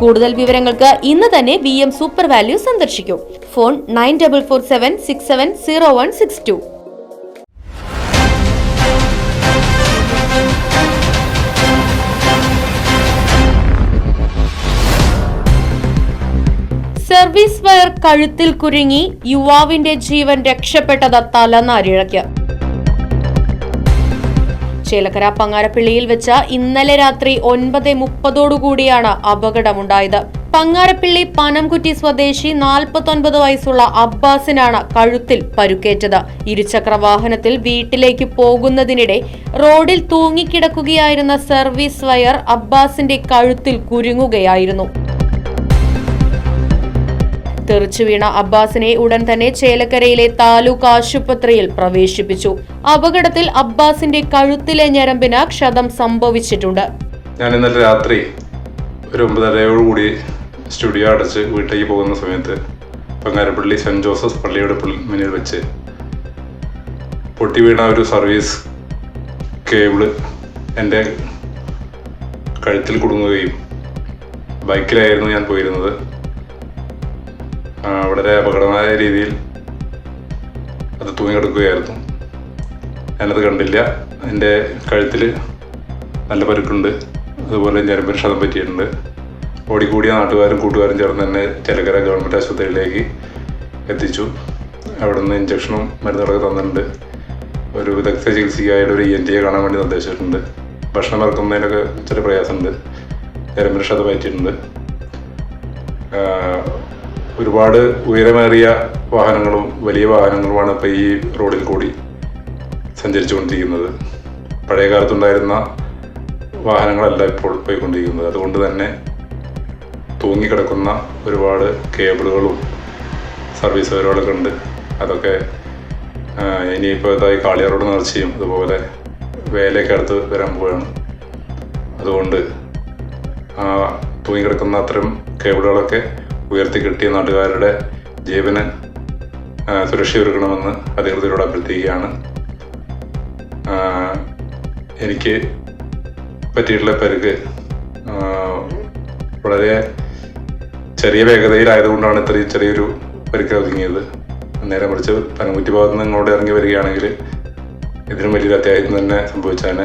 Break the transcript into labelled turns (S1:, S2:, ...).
S1: കൂടുതൽ വിവരങ്ങൾക്ക് ഇന്ന് തന്നെ വി എം സൂപ്പർ വാല്യൂ സന്ദർശിക്കൂ. Phone nine double four seven six seven zero one six two service wire കഴുത്തിൽ കുരുങ്ങി യുവാവിന്റെ ജീവൻ രക്ഷപ്പെട്ടത് തലനാരിഴയ്ക്ക്. ചേലക്കര പങ്ങാരപ്പിള്ളിയിൽ വെച്ച് ഇന്നലെ രാത്രി ഒൻപത് മുപ്പതോടുകൂടിയാണ് അപകടമുണ്ടായത്. പങ്ങാരപ്പിള്ളി പനംകുറ്റി സ്വദേശി നാൽപ്പത്തൊൻപത് വയസ്സുള്ള അബ്ബാസിനാണ് കഴുത്തിൽ പരുക്കേറ്റത്. ഇരുചക്ര വാഹനത്തിൽ വീട്ടിലേക്ക് പോകുന്നതിനിടെ റോഡിൽ തൂങ്ങിക്കിടക്കുകയായിരുന്ന സർവീസ് വയർ അബ്ബാസിന്റെ കഴുത്തിൽ കുരുങ്ങുകയായിരുന്നു. തെറിച്ചു വീണ അബ്ബാസിനെ ഉടൻ തന്നെ ചേലക്കരയിലെ താലൂക്ക് ആശുപത്രിയിൽ പ്രവേശിപ്പിച്ചു. അപകടത്തിൽ അബ്ബാസിന്റെ കഴുത്തിലെ ഞരമ്പിന് ക്ഷതം സംഭവിച്ചിട്ടുണ്ട്.
S2: ഞാൻ ഇന്നലെ രാത്രി ഒരു ഒമ്പതരയോടുകൂടി സ്റ്റുഡിയോ അടച്ച് വീട്ടിലേക്ക് പോകുന്ന സമയത്ത് പങ്ങാരപ്പള്ളി സെന്റ് ജോസഫ് പള്ളിയുടെ മുന്നിൽ വെച്ച് പൊട്ടി വീണ ഒരു സർവീസ് കേബിൾ എന്റെ കഴുത്തിൽ കുടുങ്ങുകയും ബൈക്കിലായിരുന്നു ഞാൻ പോയിരുന്നത്. വളരെ അപകടമായ രീതിയിൽ അത് തൂങ്ങിക്കിടക്കുകയായിരുന്നു. ഞാനത് കണ്ടില്ല. എന്റെ കഴുത്തിൽ നല്ല പരുക്കുണ്ട്. അതുപോലെ ഞരമ്പിന് ക്ഷതം പറ്റിയിട്ടുണ്ട്. ഓടിക്കൂടിയ നാട്ടുകാരും കൂട്ടുകാരും ചേർന്ന് തന്നെ ചിലക്കര ഗവൺമെന്റ് ആശുപത്രിയിലേക്ക് എത്തിച്ചു. അവിടെ നിന്ന് ഇഞ്ചക്ഷനും മരുന്നുകളൊക്കെ തന്നിട്ടുണ്ട്. ഒരു വിദഗ്ധ ചികിത്സയ്ക്കായിട്ട് ഒരു ഇ എൻ ടിയെ കാണാൻ വേണ്ടി നിർദ്ദേശിച്ചിട്ടുണ്ട്. ഭക്ഷണം ഇറക്കുന്നതിനൊക്കെ ചെറിയ പ്രയാസമുണ്ട്. ഞരമ്പിന് ക്ഷതം പറ്റിയിട്ടുണ്ട്. ഒരുപാട് ഉയരമേറിയ വാഹനങ്ങളും വലിയ വാഹനങ്ങളുമാണ് ഇപ്പോൾ ഈ റോഡിൽ കൂടി സഞ്ചരിച്ചുകൊണ്ടിരിക്കുന്നത്. പഴയ കാലത്തുണ്ടായിരുന്ന വാഹനങ്ങളല്ല ഇപ്പോൾ പോയിക്കൊണ്ടിരിക്കുന്നത്. അതുകൊണ്ട് തന്നെ തൂങ്ങിക്കിടക്കുന്ന ഒരുപാട് കേബിളുകളും സർവീസ് ഉണ്ട്. അതൊക്കെ ഇനിയിപ്പോൾ ഇതായി കാളിയാറോട് നേർച്ചയും അതുപോലെ വേലയൊക്കെ അടുത്ത് വരാൻ പോവുകയാണ്. അതുകൊണ്ട് തൂങ്ങിക്കിടക്കുന്ന അത്തരം കേബിളുകളൊക്കെ ഉയർത്തി കെട്ടിയ നാട്ടുകാരുടെ ജീവന് സുരക്ഷയൊരുക്കണമെന്ന് അധികൃതരോട് അഭ്യർത്ഥിക്കുകയാണ്. എനിക്ക് പറ്റിയിട്ടുള്ള പരിക്ക് വളരെ ചെറിയ വേഗതയിലായതുകൊണ്ടാണ് ഇത്രയും ചെറിയൊരു പരിക്ക് ഒതുങ്ങിയത്. നേരെ മറിച്ച് പനമുറ്റി ഭാഗത്ത് നിന്ന് ഇങ്ങോട്ട് ഇറങ്ങി വരികയാണെങ്കിൽ ഇതിനും വലിയൊരു അത്യാഹിതം തന്നെ സംഭവിച്ചാണ്